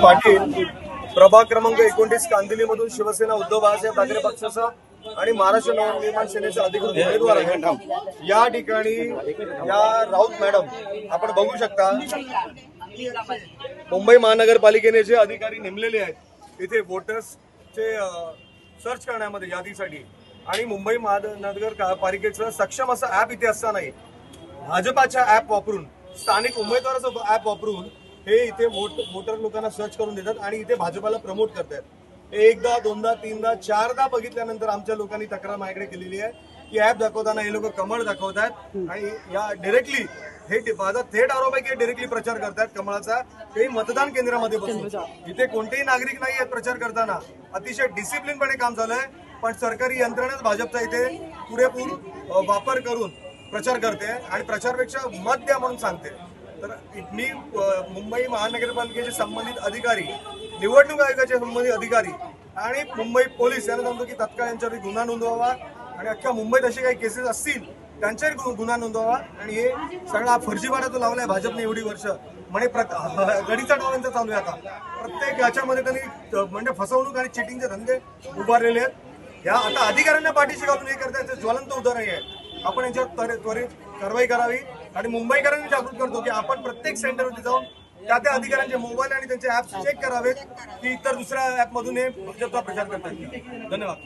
पाटील प्रभाग क्रमांक एकोणतीस कांदिलीमधून शिवसेना उद्धव बाळासाहेब ठाकरे पक्षाचा आणि महाराष्ट्र नवनिर्माण सेनेचा अधिकृत उमेदवार आहे या ठिकाणी या राऊत मॅडम आपण बघू शकता मुंबई महानगरपालिकेने जे अधिकारी नेमलेले आहेत इथे वोटर्सचे सर्च करण्यामध्ये यादीसाठी. आणि मुंबई महानगर पालिकेचं सक्षम असं ऍप इथे असतानाही भाजपाच्या ऍप वापरून स्थानिक उमेदवाराचं ऍप वापरून हे इथे वोट वोटर लोकांना सर्च करून देतात आणि इथे भाजपाला प्रमोट करतात हे एकदा दोनदा तीनदा चारदा बघितल्यानंतर आमच्या लोकांनी तक्रार माझ्याकडे केलेली आहे की ऍप दाखवताना हे लोक कमळ दाखवतात आणि या डायरेक्टली हे माझा थेट आरोप आहे की डायरेक्टली प्रचार करतात कमळाचा. ते मतदान केंद्रामध्ये बसून. इथे कोणतेही नागरिक नाही आहेत प्रचार करताना. अतिशय डिसिप्लिनपणे काम झालंय. पण सरकारी यंत्रणाच भाजपचा इथे पुरेपूर वापर करून प्रचार करते आणि प्रचारपेक्षा मत द्या म्हणून सांगते. तर मी मुंबई महानगरपालिकेचे संबंधित अधिकारी निवडणूक आयोगाचे संबंधित अधिकारी आणि मुंबई पोलीस यांना सांगतो की तत्काळ यांच्यावर गुन्हा नोंदवावा आणि अख्ख्या मुंबईत असे काही केसेस असतील त्यांच्यावर गुन्हा नोंदवावा आणि हे सगळा फर्जीवाडा लावला लावलाय भाजपने एवढी वर्ष म्हणजे प्रत- गडीचा डाव चालू आहे आता. प्रत्येक याच्यामध्ये त्यांनी म्हणजे फसवणूक आणि चिटिंगचे धंदे उभारलेले आहेत. या आता अधिकाऱ्यांना पाठीशी घालून हे करता याचं ज्वलंत उदाहरण आहे. आपण यांच्यावर त्वरित त्वरित कारवाई करावी. आणि मुंबईकरांनी जागृत करतो की आपण प्रत्येक सेंटरवरती जाऊन त्या त्या अधिकाऱ्यांचे मोबाईल आणि त्यांचे ऍप्स चेक करावेत की इतर दुसऱ्या ऍपमधून हे भाजपचा प्रचार करतात धन्यवाद.